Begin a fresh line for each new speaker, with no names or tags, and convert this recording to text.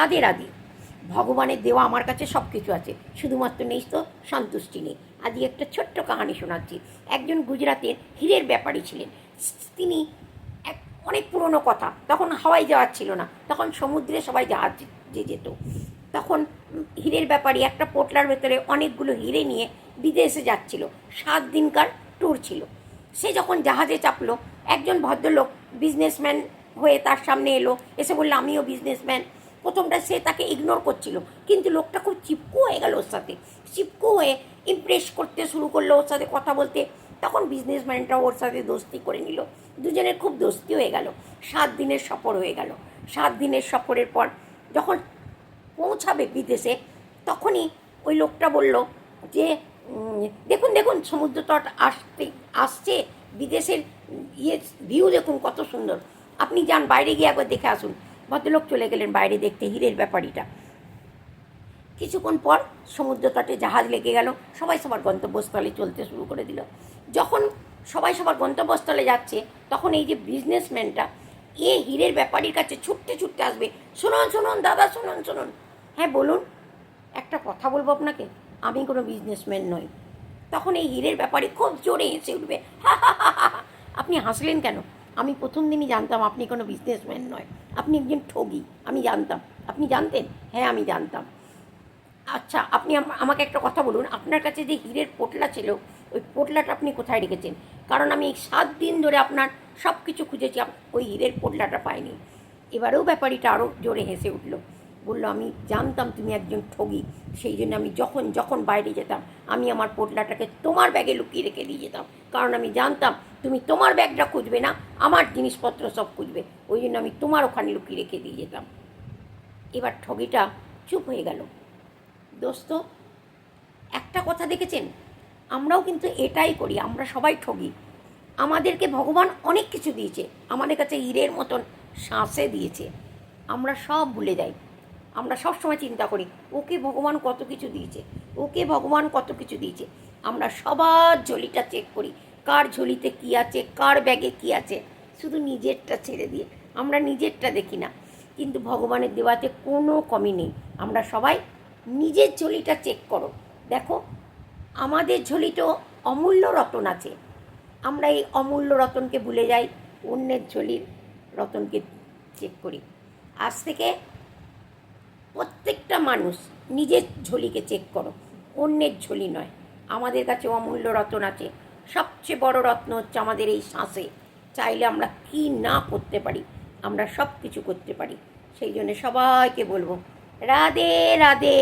রাধে রাধে ভগবানের দেওয়া আমার কাছে সব কিছু আছে, শুধুমাত্র নেই তো সন্তুষ্টি নেই। আজকে একটা ছোট্ট কাহানি শোনাচ্ছি। একজন গুজরাটের হীরের ব্যাপারী ছিলেন। তিনি এক অনেক পুরনো কথা, তখন হাওয়াই যাওয়ার ছিল না, তখন সমুদ্রে সবাই জাহাজ যে যেত। তখন হীরের ব্যাপারী একটা পোটলার ভেতরে অনেকগুলো হিরে নিয়ে বিদেশে যাচ্ছিল। সাত দিনকার ট্যুর ছিল। সে যখন জাহাজে চাপলো, একজন ভদ্রলোক বিজনেসম্যান হয়ে তার সামনে এলো। এসে বলল, আমিও বিজনেসম্যান প্রথমটা সে তাকে ইগনোর করছিল। কিন্তু লোকটা খুব চিপকু হয়ে গেল ওর সাথে। চিপকু হয়ে ইমপ্রেস করতে শুরু করল ওর সাথে কথা বলতে। তখন বিজনেসম্যানটা ওর সাথে দোস্তি করে নিল। দুজনের খুব দোস্তি হয়ে গেল। সাত দিনের সফর হয়ে গেল। সাত দিনের সফরের পর যখন পৌঁছাবে বিদেশে, তখনই ওই লোকটা বলল যে দেখুন দেখুন সমুদ্র তট আসতে, আসছে। বিদেশের ইয়ে ভিউ দেখুন কত সুন্দর। আপনি যান, বাইরে গিয়ে একবার দেখে আসুন। ভদ্রলোক চলে গেলেন বাইরে দেখতে হীরের ব্যাপারীটা কিছুক্ষণ পর সমুদ্র তটে জাহাজ লেগে গেল সবাই সবার গন্তব্যস্থলে চলতে শুরু করে দিল যখন সবাই সবার গন্তব্যস্থলে যাচ্ছে তখন এই যে বিজনেসম্যানটা এ হীরের ব্যাপারীর কাছে ছুটতে ছুটতে আসবে শুনুন শুনুন দাদা শুনুন শুনুন হ্যাঁ বলুন একটা কথা বলব আপনাকে আমি কোনো বিজনেসম্যান নই তখন এই হীরের ব্যাপারে খুব জোরে হেসে উঠবে। আপনি হাসলেন কেন আমি প্রথম দিনই জানতাম আপনি কোনো বিজনেসম্যান নয়। আপনি একজন ঠগি, আমি জানতাম। আপনি জানতেন? হ্যাঁ আমি জানতাম। আচ্ছা আপনি আমাকে একটা কথা বলুন। আপনার কাছে যে হীরের পোটলা ছিল, ওই পোটলাটা আপনি কোথায় রেখেছেন? কারণ আমি সাত দিন ধরে আপনার সব কিছু খুঁজেছি ওই হিরের পোটলাটা পাইনি। এবারেও ব্যাপারীটা আরও জোরে হেসে উঠল। বলল, আমি জানতাম তুমি একজন ঠগি, সেই জন্য আমি যখন যখন বাইরে যেতাম, আমি আমার পোটলাটাকে তোমার ব্যাগে লুকিয়ে রেখে দিয়ে যেতাম। কারণ আমি জানতাম, তুমি তোমার ব্যাগটা খুঁজবে না, আমার জিনিসপত্র সব খুঁজবে। ওই জন্য আমি তোমার ওখানে লুকিয়ে রেখে দিয়ে যেতাম। এবার ঠগিটা চুপ হয়ে গেল। দোস্ত, একটা কথা দেখেছেন? আমরাও কিন্তু এটাই করি, আমরা সবাই ঠগি। আমাদেরকে ভগবান অনেক কিছু দিয়েছে, আমাদের কাছে হীরের মতন শ্বাসে দিয়েছে। আমরা সব ভুলে যাই। আমরা সব সময় চিন্তা করি, ওকে ভগবান কত কিছু দিয়েছে, ওকে ভগবান কত কিছু দিয়েছে। আমরা সবার ঝুলিটা চেক করি, কার ঝুলিতে কী আছে, কার ব্যাগে কী আছে। শুধু নিজেরটা ছেড়ে দিয়ে, আমরা নিজেরটা দেখি না। কিন্তু ভগবানের দেওয়াতে কোনো কমি নেই। আমরা সবাই নিজের ঝুলিটা চেক করো। দেখো, আমাদের ঝুলিতেও অমূল্য রতন আছে। আমরা এই অমূল্য রতনকে ভুলে যাই, অন্যের ঝুলির রতনকে চেক করি। আজ থেকে প্রত্যেকটা মানুষ নিজের ঝুলিকে চেক করো। অন্যের ঝুলি নয়। আমাদের কাছে অমূল্য রতন আছে। সবচেয়ে বড় রত্ন হচ্ছে আমাদের এই শ্বাসে। চাইলে আমরা কি না করতে পারি? আমরা সব কিছু করতে পারি। সেই জন্য সবাইকে বলব, রাধে রাধে।